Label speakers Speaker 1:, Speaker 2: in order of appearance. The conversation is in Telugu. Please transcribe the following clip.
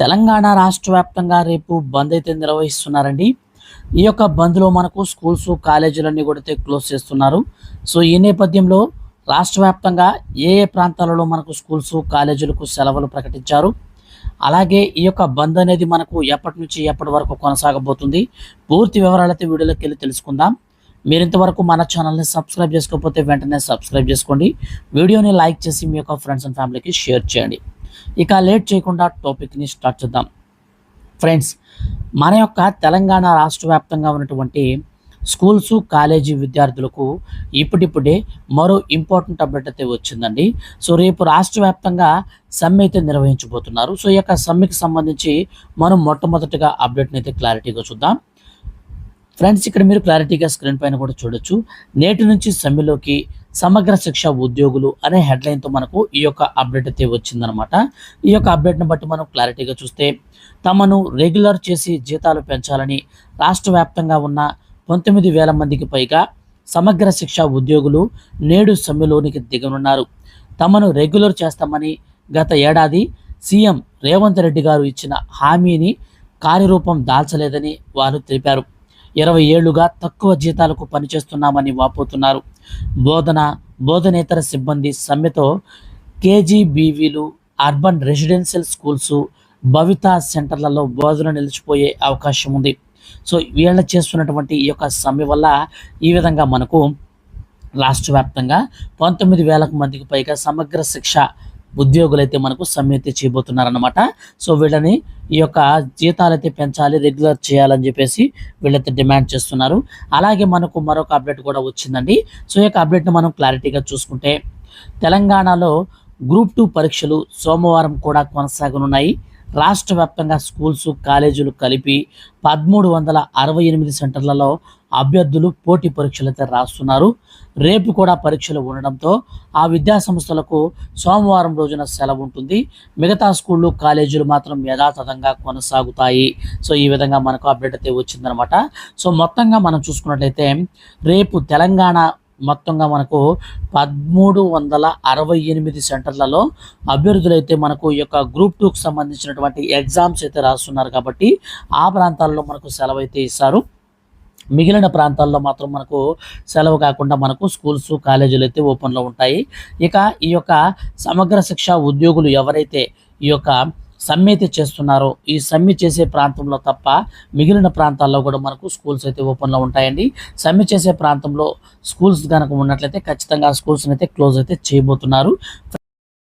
Speaker 1: తెలంగాణ రాష్ట్ర వ్యాప్తంగా రేపు బంద్ అయితే నిర్వహిస్తున్నారండి. ఈ యొక్క బంద్లో మనకు స్కూల్స్ కాలేజీలన్నీ కూడా అయితే క్లోజ్ చేస్తున్నారు. సో ఈ నేపథ్యంలో రాష్ట్ర వ్యాప్తంగా ఏ ఏ ప్రాంతాలలో మనకు స్కూల్స్ కాలేజీలకు సెలవులు ప్రకటించారు? అలాగే ఈ యొక్క బంద్ అనేది మనకు ఎప్పటి నుంచి ఎప్పటి వరకు కొనసాగబోతుంది? పూర్తి వివరాలైతే అయితే వీడియోలోకి వెళ్ళి తెలుసుకుందాం. మీరు ఇంతవరకు మన ఛానల్ని సబ్స్క్రైబ్ చేసుకోకపోతే వెంటనే సబ్స్క్రైబ్ చేసుకోండి. వీడియోని లైక్ చేసి మీ యొక్క ఫ్రెండ్స్ అండ్ ఫ్యామిలీకి షేర్ చేయండి. ఇక లేట్ చేయకుండా టాపిక్ని స్టార్ట్ చేద్దాం. ఫ్రెండ్స్ మన యొక్క తెలంగాణ రాష్ట్ర వ్యాప్తంగా ఉన్నటువంటి స్కూల్స్ కాలేజీ విద్యార్థులకు ఇప్పుడిప్పుడే మరో ఇంపార్టెంట్ అప్డేట్ అయితే వచ్చిందండి. సో రేపు రాష్ట్ర వ్యాప్తంగా సమ్మె అయితే నిర్వహించబోతున్నారు. సో ఈ యొక్క సమ్మెకి సంబంధించి మనం మొట్టమొదటిగా అప్డేట్ని అయితే క్లారిటీగా చూద్దాం. ఫ్రెండ్స్ ఇక్కడ మీరు క్లారిటీగా స్క్రీన్ పైన కూడా చూడొచ్చు. నేటి నుంచి సమ్మెలోకి సమగ్ర శిక్ష ఉద్యోగులు అనే హెడ్లైన్తో మనకు ఈ యొక్క అప్డేట్ అయితే వచ్చిందనమాట ఈ యొక్క అప్డేట్ని బట్టి మనం క్లారిటీగా చూస్తే తమను రెగ్యులర్ చేసి జీతాలు పెంచాలని రాష్ట్ర వ్యాప్తంగా ఉన్న పంతొమ్మిది వేల మందికి పైగా సమగ్ర శిక్ష ఉద్యోగులు నేడు సమ్మెలోనికి దిగనున్నారు. తమను రెగ్యులర్ చేస్తామని గత ఏడాది సీఎం రేవంత్ రెడ్డి గారు ఇచ్చిన హామీని కార్యరూపం దాల్చలేదని వారు తెలిపారు. ఇరవై ఏళ్ళుగా తక్కువ జీతాలకు పనిచేస్తున్నామని వాపోతున్నారు. బోధన బోధనేతర సిబ్బంది సమ్మెతో కేజీబీవీలు అర్బన్ రెసిడెన్షియల్ స్కూల్స్ భవిత సెంటర్లలో బోధన నిలిచిపోయే అవకాశం ఉంది. సో వీళ్ళ చేస్తున్నటువంటి ఈ యొక్క సమ్మె వల్ల ఈ విధంగా మనకు రాష్ట్ర వ్యాప్తంగా పంతొమ్మిది వేలకు మందికి పైగా సమగ్ర శిక్ష ఉద్యోగులు అయితే మనకు సమ్మె అయితే చేయబోతున్నారన్నమాట. సో వీళ్ళని ఈ యొక్క జీతాలు అయితే పెంచాలి రెగ్యులర్ చేయాలని చెప్పేసి వీళ్ళైతే డిమాండ్ చేస్తున్నారు. అలాగే మనకు మరొక అప్డేట్ కూడా వచ్చిందండి. సో ఈ యొక్క అప్డేట్ని మనం క్లారిటీగా చూసుకుంటే తెలంగాణలో గ్రూప్ టూ పరీక్షలు సోమవారం కూడా కొనసాగనున్నాయి. రాష్ట్ర వ్యాప్తంగా స్కూల్స్ కాలేజీలు కలిపి పదమూడు వందల అరవై ఎనిమిది సెంటర్లలో అభ్యర్థులు పోటీ పరీక్షలు అయితే రాస్తున్నారు. రేపు కూడా పరీక్షలు ఉండడంతో ఆ విద్యా సంస్థలకు సోమవారం రోజున సెలవు ఉంటుంది. మిగతా స్కూళ్ళు కాలేజీలు మాత్రం యథాతథంగా కొనసాగుతాయి. సో ఈ విధంగా మనకు అప్డేట్ అయితే వచ్చిందనమాట. సో మొత్తంగా మనం చూసుకున్నట్లయితే రేపు తెలంగాణ మొత్తంగా మనకు పదమూడు వందల అరవై ఎనిమిది సెంటర్లలో అభ్యర్థులు అయితే మనకు ఈ యొక్క గ్రూప్ టూకి సంబంధించినటువంటి ఎగ్జామ్స్ అయితే రాస్తున్నారు కాబట్టి ఆ ప్రాంతాల్లో మనకు సెలవు అయితే ఇస్తారు. మిగిలిన ప్రాంతాల్లో మాత్రం మనకు సెలవు కాకుండా మనకు స్కూల్స్ కాలేజీలు అయితే ఓపెన్లో ఉంటాయి. ఇక ఈ యొక్క సమగ్ర శిక్ష ఉద్యోగులు ఎవరైతే ఈ యొక్క సమ్మె అయితే చేస్తున్నారో. ఈ సమ్మె చేసే ప్రాంతంలో తప్ప మిగిలిన ప్రాంతాల్లో కూడా మనకు స్కూల్స్ అయితే ఓపెన్లో ఉంటాయండి. సమ్మె చేసే ప్రాంతంలో స్కూల్స్ కనుక ఉన్నట్లయితే ఖచ్చితంగా స్కూల్స్ని అయితే క్లోజ్ అయితే చేయబోతున్నారు.